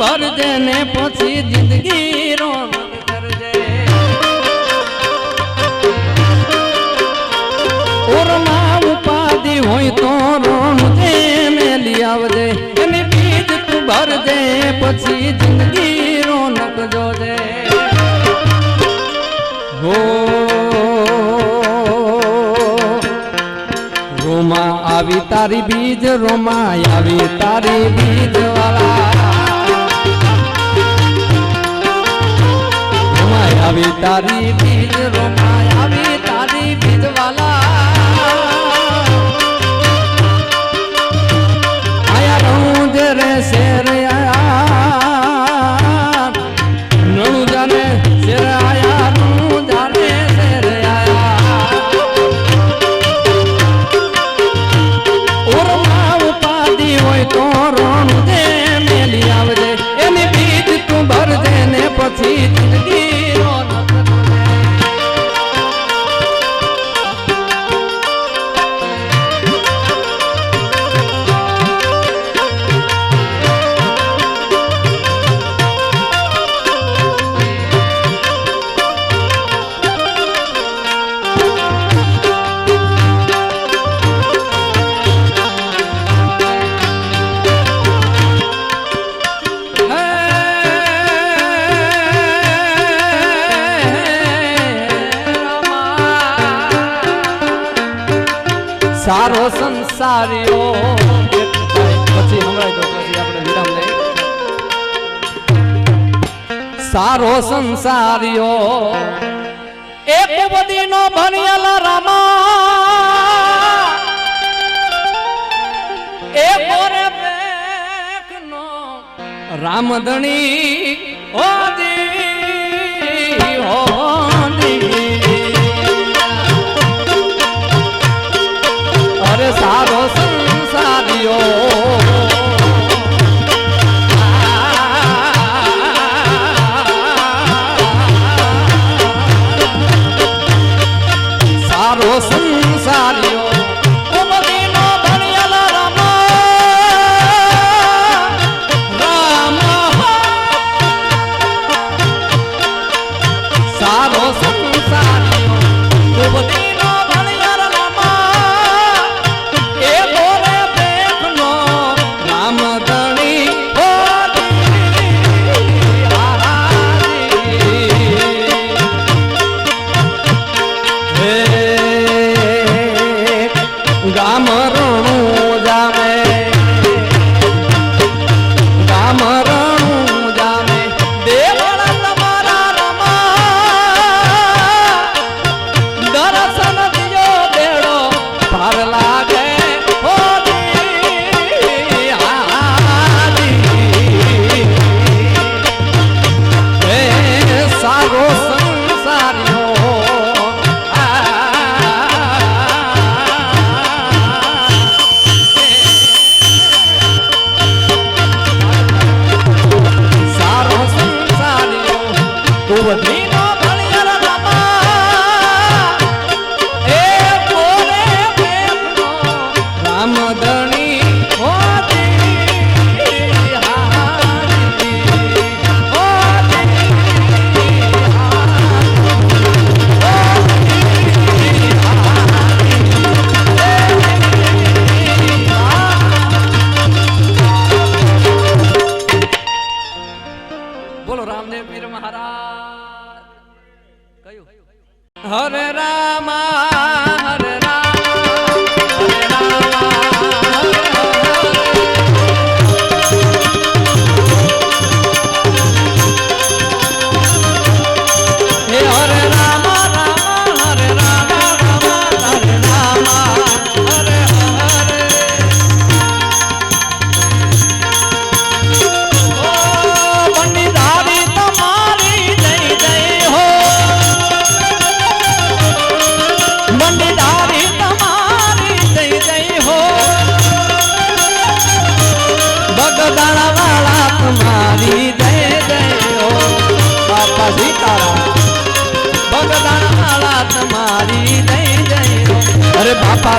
ભરજે ને પછી જિંદગી રોમ કરજે ઓરના હોય તો રોણ જે મેલી આવજે. એને બીજ તું ભરજે પછી જિંદગી રોનક જોજે. હો, રોમા આવી તારી બીજ રોમા આવી તારી બીજ વાળા આવી તારી બીજ રોમા આવી તારી બીજ વાલા સારો સંસારીઓ. પછી આપણે સારો સંસારીઓ. એક બધી નો ભણિયાલા રામા. એ બેખનો રામધણી. હોદી Amor. हरे रामा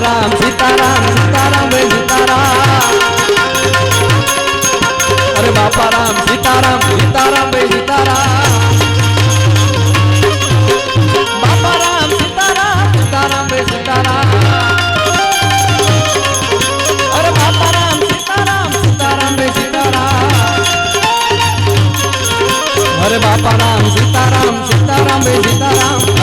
सीताराम सीताराम सीताराम सीताराम। अरे बापा राम, सीताराम सीताराम भाई सीताराम। बापा राम, सीताराम सीताराम भाई सीताराम। अरे बापा राम, सीताराम सीताराम भाई सीताराम। अरे बापा राम, सीताराम सीताराम भाई सीताराम।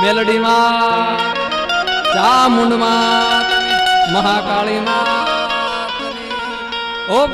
મેલડીમાં ચામુંડમાં મહાકાળીમાં. ઓમ